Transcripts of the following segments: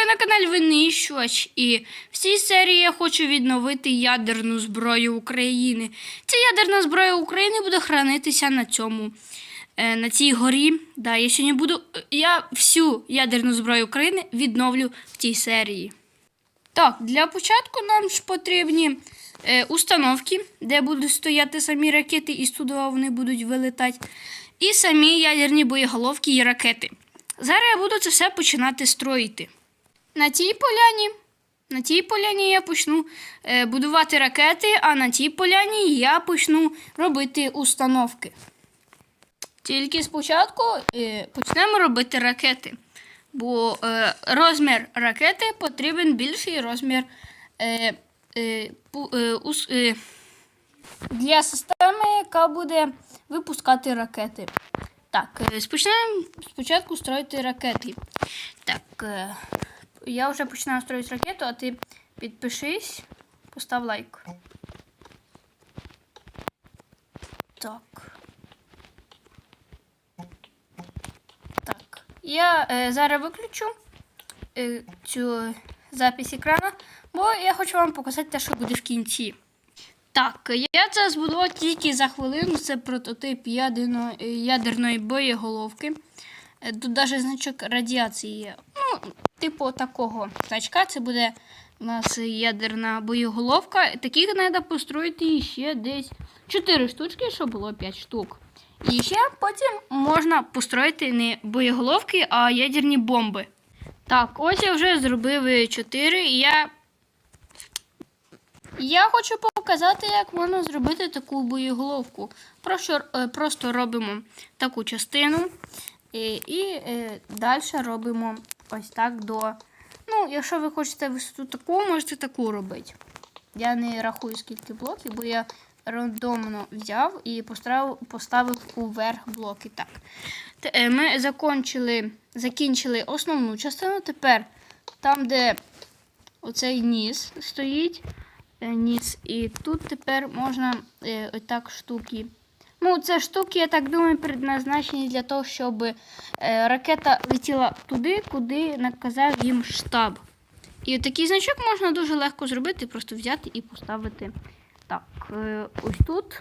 ви на каналі Винищувач, і в цій серії я хочу відновити ядерну зброю України. Ця ядерна зброя України буде хранитися на цьому, е, на цій горі. Да, я сьогодні буду. Я всю ядерну зброю України відновлю в цій серії. Так, для початку нам ж потрібні е, установки, де будуть стояти самі ракети, і з туди вони будуть вилетати. І самі ядерні боєголовки і ракети. Зараз я буду це все починати строїти. На цій поляні, на цій поляні я почну е, будувати ракети, а на цій поляні я почну робити установки. Тільки спочатку е, почнемо робити ракети. Бо е, розмір ракети потрібен більший розмір для системи, яка буде випускати ракети. Так, е, почнемо спочатку строїти ракети. Так, я вже починаю строїти ракету, а ти підпишись, постав лайк. Так. Так. Я е, зараз виключу е, цю запись екрану, бо я хочу вам показати те, що буде в кінці. Так, я це збудував тільки за хвилину. Це прототип ядерно, ядерної боєголовки. Е, Тут навіть значок радіації є. Ну, типу такого значка. Це буде у нас ядерна боєголовка. Таких треба построїти ще десь 4 штучки, щоб було 5 штук. І ще потім можна построїти не боєголовки, а ядерні бомби. Так, ось я вже зробив 4. І я я хочу показати, як можна зробити таку боєголовку. Просто, е, просто робимо таку частину і, і е, далі робимо ось так до. Ну, якщо ви хочете висоту таку, можете таку робити. Я не рахую скільки блоків, бо я рандомно взяв і поставив, уверх блоки. Так. Е, Ми закончили, закінчили основну частину. Тепер там, де оцей ніс стоїть, е, ніс, і тут тепер можна е, отак штуки. Ну, це штуки, я так думаю, предназначені для того, щоб е, ракета летіла туди, куди наказав їм штаб. І такий значок можна дуже легко зробити, просто взяти і поставити так, е, ось тут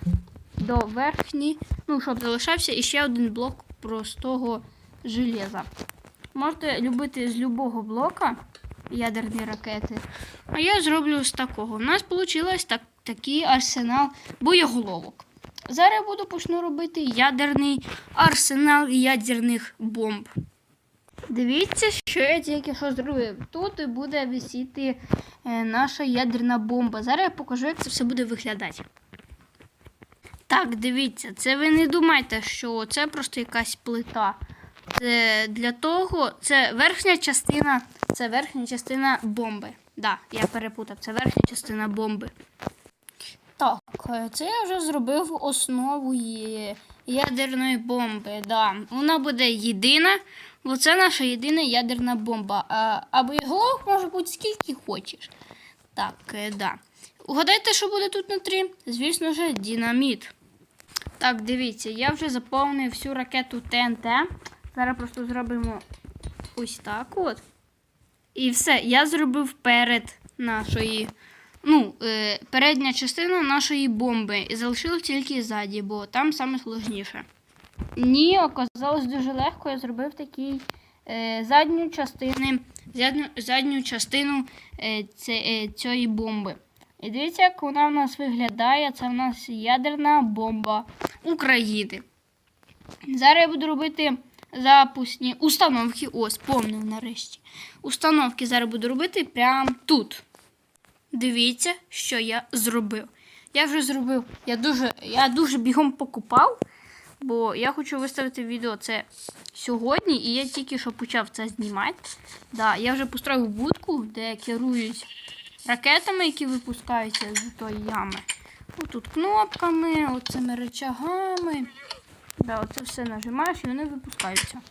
до верхні, ну, щоб залишався іще один блок простого железа. Можете любити з любого блока ядерні ракети. А я зроблю з такого. У нас вийшло так, такий арсенал боєголовок. Зараз буду почну робити ядерний арсенал ядерних бомб. Дивіться, що я тільки що зробив. Тут буде висіти е, наша ядерна бомба. Зараз я покажу, як це все буде виглядати. Так, дивіться, це ви не думайте, що це просто якась плита. Це для того, це верхня частина, це верхня частина бомби. Да, я перепутав, це верхня частина бомби. Так, е, це я вже зробив основу ядерної бомби. Да. Вона буде єдина, бо це наша єдина ядерна бомба. А, а боєголовок може бути скільки хочеш. Так, е, да. Угадайте, що буде тут внутрі? Звісно ж, динаміт. Так, дивіться, я вже заповнив всю ракету ТНТ. Зараз просто зробимо ось так от. І все, я зробив перед нашої. Ну, е, передня частина нашої бомби. І залишилось тільки ззаді, бо там саме сложніше. Ні, оказалось дуже легко. Я зробив такий е, задню частину, задню, задню частину е, це, е, цієї бомби. І дивіться, як вона в нас виглядає. Це в нас ядерна бомба України. Зараз я буду робити запусні установки. Ось, помнив нарешті. Установки зараз буду робити прямо тут. Дивіться, що я зробив. Я вже зробив. Я дуже, я дуже бігом покупав, бо я хочу виставити відео це сьогодні, і я тільки що почав це знімати. Да, я вже построїв будку, де керують ракетами, які випускаються з тої ями. Тут кнопками, оцими речагами. Да, оце все нажимаєш і вони випускаються.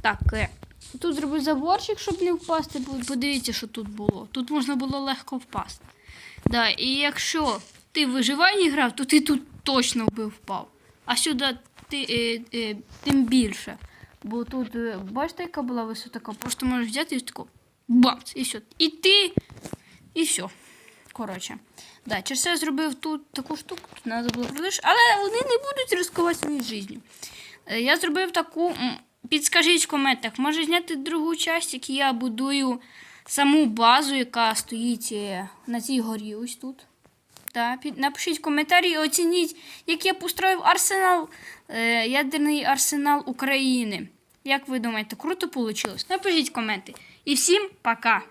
Так, е, тут зробив заборчик, щоб не впасти. Подивіться, що тут було. Тут можна було легко впасти. Да, і якщо ти в виживанні грав, то ти тут точно би впав. А сюди ти, е, е, тим більше. Бо тут, е, бачите, яка була висота, просто можеш взяти і тако бамц, і все. І ти, і все. Коротше. Да, через це зробив тут таку штуку, тут треба було продовжити, але вони не будуть ризикувати своєю життю. Е, Я зробив таку. Підскажіть в коментах, може зняти другу часть, як я будую саму базу, яка стоїть е, на цій горі ось тут. Та, під, напишіть в коментарі, оцініть, як я построїв арсенал, е, ядерний арсенал України. Як ви думаєте, круто вийшло? Напишіть коменти. І всім пока!